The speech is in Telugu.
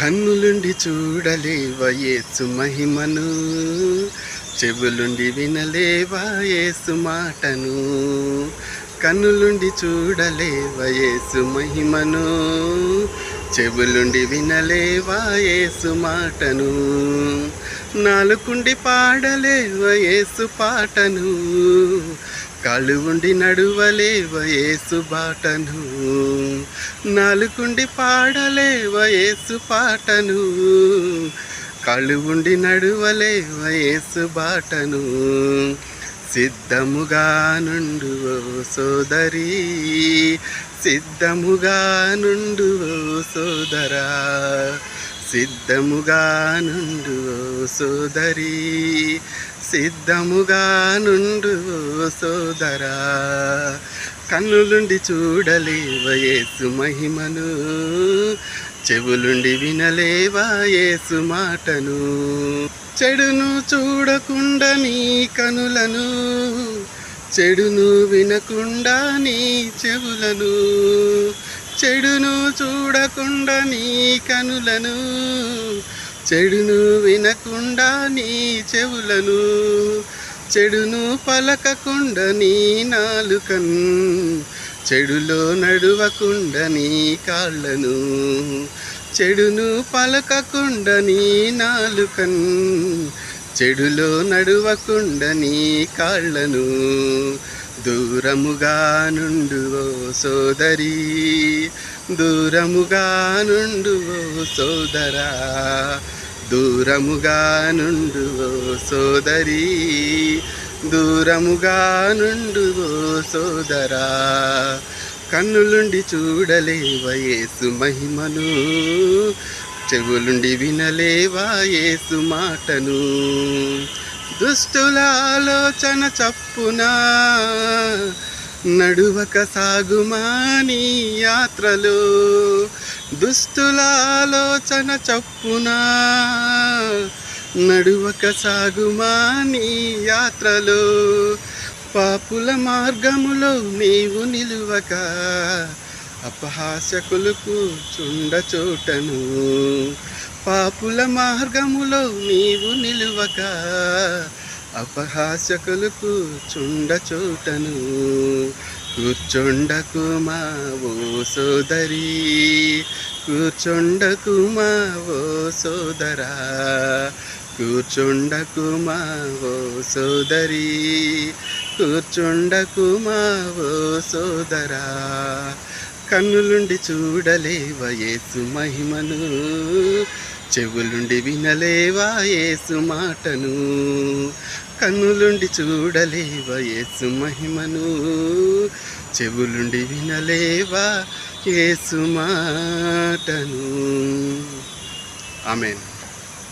కన్నులుండి చూడలేవ యేసు మహిమను? చెవులుండి వినలేవా మాటను? కన్నులుండి చూడలేవ యేసు మహిమను? చెవులుండి వినలేవా మాటను? నాలుకుండి పాడలేవ యేసు పాటను? కాళ్ళు నడువలేవ ఏసు బాటను నాలుకుండి పాడలేవ ఏసు పాటను కాళ్ళు నడువలేవ ఏసు బాటను. సిద్ధముగా నుండు సోదరి సిద్ధముగా నుండు సోదరా సిద్ధముగా నుండు ఓ సోదరి. సిద్ధముగా నుండు సోదరా. కన్నులుండి చూడలేవయేసు మహిమను? చెవులుండి వినలేవాయేసు మాటను? చెడును చూడకుండా నీ కనులను? చెడును వినకుండా నీ చెవులను? చెడును చూడకుండా నీ కనులను? చెడును వినకుండా నీ చెవులను చెడును పలకకుండా నీ నాలుకన్ చెడులో నడువకుండా నీ కాళ్ళను చెడును పలకకుండా నీ నాలుకన్ చెడులో నడువకుండా నీ కాళ్ళను. దూరముగా నుండు ఓ సోదరి దూరముగా నుండు సోదరా దూరముగా నుండు ఓ సోదరి దూరముగా నుండు సోదరా కన్నులుండి చూడలేవ యేసు మహిమను? చెవులుండి వినలేవా యేసు మాటను? దుష్టుల ఆలోచన చప్పునా? నడువక సాగుమా నీ యాత్రలో? దుస్తులాలోచన ఆలోచన చప్పునా? నడువక సాగుమా నీ యాత్రలో? పాపుల మార్గములో నీవు నిలువక? అపహాసకులకు చుండ చోటను. పాపుల మార్గములో నీవు నిలువక? అపహాసకులకు చుండ చోటను కూర్చొండకు మా ఓ సోదరి కూర్చొండకు మా ఓ సోదరా కూర్చుండకు మా ఓ సోదరి కూర్చుండకు మా ఓ సోదరా. కన్నులుండి చూడలేవ యేసు మహిమను చెవులుండి వినలేవా ఏసు మాటను? కన్నులుండి చూడలేవా ఏసు మహిమను? చెవులుండి వినలేవా ఏసు మాటను? ఆమెన్.